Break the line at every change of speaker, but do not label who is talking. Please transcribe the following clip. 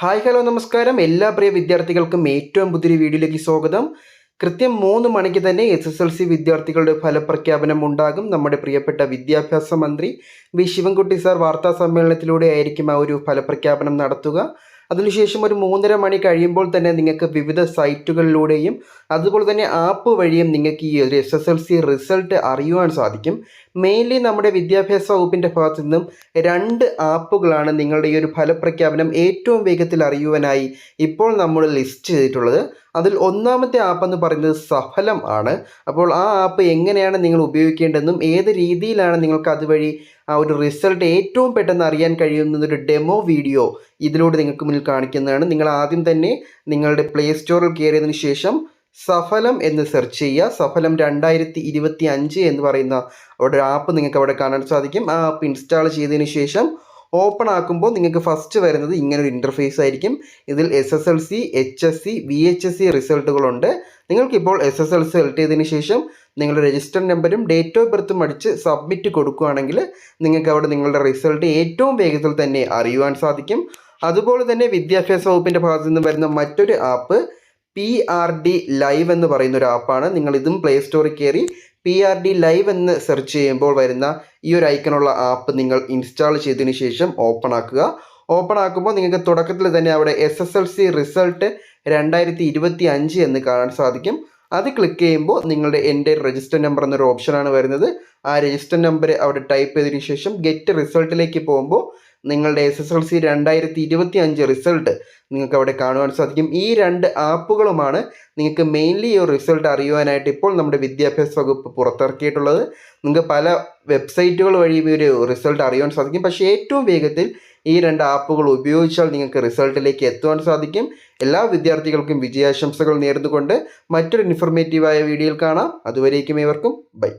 Hi hello നമസ്കാരം. എല്ലാ പ്രിയ വിദ്യാർത്ഥികൾക്കും ഏറ്റവും പുതിയൊരു വീഡിയോയിലേക്ക് സ്വാഗതം. കൃത്യം മൂന്ന് മണിക്ക് തന്നെ എസ് എസ് എൽ സി വിദ്യാർത്ഥികളുടെ ഫലപ്രഖ്യാപനം ഉണ്ടാകും. നമ്മുടെ പ്രിയപ്പെട്ട വിദ്യാഭ്യാസ മന്ത്രി വി. ശിവൻകുട്ടി സാർ വാർത്താ സമ്മേളനത്തിലൂടെ ആയിരിക്കും ആ ഒരു ഫലപ്രഖ്യാപനം നടത്തുക. അതിനുശേഷം ഒരു മൂന്നര മണി കഴിയുമ്പോൾ തന്നെ നിങ്ങൾക്ക് വിവിധ സൈറ്റുകളിലൂടെയും അതുപോലെ തന്നെ ആപ്പ് വഴിയും നിങ്ങൾക്ക് ഈ ഒരു S S L C result അറിയുവാൻ സാധിക്കും. മെയിൻലി നമ്മുടെ വിദ്യാഭ്യാസ വകുപ്പിന്റെ ഭാഗത്തു നിന്നും രണ്ട് ആപ്പുകളാണ് നിങ്ങളുടെ ഈ ഒരു ഫലപ്രഖ്യാപനം ഏറ്റവും വേഗത്തിൽ അറിയുവാനായി ഇപ്പോൾ നമ്മൾ ലിസ്റ്റ് ചെയ്തിട്ടുള്ളത്. അതിൽ ഒന്നാമത്തെ ആപ്പ് എന്ന് പറയുന്നത് സഫലം ആണ്. അപ്പോൾ ആ ആപ്പ് എങ്ങനെയാണ് നിങ്ങൾ ഉപയോഗിക്കേണ്ടതെന്നും ഏത് രീതിയിലാണ് നിങ്ങൾക്ക് അതുവഴി ആ ഒരു റിസൾട്ട് ഏറ്റവും പെട്ടെന്ന് അറിയാൻ കഴിയുന്നതൊരു ഡെമോ വീഡിയോ ഇതിലൂടെ നിങ്ങൾക്ക് മുന്നിൽ കാണിക്കുന്നതാണ്. നിങ്ങൾ ആദ്യം തന്നെ നിങ്ങളുടെ പ്ലേ സ്റ്റോറിൽ കയറിയതിന് ശേഷം സഫലം എന്ന് സെർച്ച് ചെയ്യുക. സഫലം രണ്ടായിരത്തി ഇരുപത്തി അഞ്ച് എന്ന് പറയുന്ന ഒരു ആപ്പ് നിങ്ങൾക്ക് അവിടെ കാണാൻ സാധിക്കും. ആ ആപ്പ് ഇൻസ്റ്റാൾ ചെയ്തതിന് ശേഷം ഓപ്പൺ ആക്കുമ്പോൾ നിങ്ങൾക്ക് ഫസ്റ്റ് വരുന്നത് ഇങ്ങനെ ഒരു ഇന്റർഫേസ് ആയിരിക്കും. ഇതിൽ S S L C H S C V H S C റിസൾട്ടുകളുണ്ട് നിങ്ങൾക്കിപ്പോൾ S S L C select ചെയ്തതിന് ശേഷം നിങ്ങളുടെ രജിസ്റ്റർ നമ്പറും ഡേറ്റ് ഓഫ് ബർത്തും അടിച്ച് സബ്മിറ്റ് കൊടുക്കുകയാണെങ്കിൽ നിങ്ങൾക്ക് അവിടെ നിങ്ങളുടെ റിസൾട്ട് ഏറ്റവും വേഗത്തിൽ തന്നെ അറിയുവാൻ സാധിക്കും. അതുപോലെ തന്നെ വിദ്യാഭ്യാസ വകുപ്പിന്റെ ഭാഗത്തു നിന്ന് വരുന്ന മറ്റൊരു app P R D live എന്ന് പറയുന്ന ഒരു ആപ്പാണ് നിങ്ങൾ ഇതും പ്ലേ സ്റ്റോറിൽ കയറി പി ആർ ഡി ലൈവ് എന്ന് സെർച്ച് ചെയ്യുമ്പോൾ വരുന്ന ഈ ഒരു ഐക്കണുള്ള ആപ്പ് നിങ്ങൾ ഇൻസ്റ്റാൾ ചെയ്തതിന് ശേഷം ഓപ്പൺ ആക്കുക. ഓപ്പൺ ആക്കുമ്പോൾ നിങ്ങൾക്ക് തുടക്കത്തിൽ തന്നെ അവിടെ S S L C result രണ്ടായിരത്തി ഇരുപത്തി അഞ്ച് എന്ന് കാണാൻ സാധിക്കും. അത് ക്ലിക്ക് ചെയ്യുമ്പോൾ നിങ്ങളുടെ എന്റെ രജിസ്റ്റർ നമ്പർ എന്നൊരു ഓപ്ഷനാണ് വരുന്നത്. ആ രജിസ്റ്റർ നമ്പർ അവിടെ ടൈപ്പ് ചെയ്തതിന് ശേഷം ഗെറ്റ് റിസൾട്ടിലേക്ക് പോകുമ്പോൾ നിങ്ങളുടെ എസ് എസ് എൽ സി രണ്ടായിരത്തി ഇരുപത്തി അഞ്ച് റിസൾട്ട് നിങ്ങൾക്ക് അവിടെ കാണുവാൻ സാധിക്കും. ഈ രണ്ട് ആപ്പുകളുമാണ് നിങ്ങൾക്ക് മെയിൻലി ഈ റിസൾട്ട് അറിയുവാനായിട്ട് ഇപ്പോൾ നമ്മുടെ വിദ്യാഭ്യാസ വകുപ്പ് പുറത്തിറക്കിയിട്ടുള്ളത്. നിങ്ങൾക്ക് പല വെബ്സൈറ്റുകൾ വഴി ഈ ഒരു റിസൾട്ട് അറിയുവാൻ സാധിക്കും. പക്ഷേ ഏറ്റവും വേഗത്തിൽ ഈ രണ്ട് ആപ്പുകൾ ഉപയോഗിച്ചാൽ നിങ്ങൾക്ക് റിസൾട്ടിലേക്ക് എത്തുവാൻ സാധിക്കും. എല്ലാ വിദ്യാർത്ഥികൾക്കും വിജയാശംസകൾ നേർന്നുകൊണ്ട് മറ്റൊരു ഇൻഫർമേറ്റീവായ വീഡിയോയിൽ കാണാം. അതുവരേക്കും ഇവർക്കും ബൈ.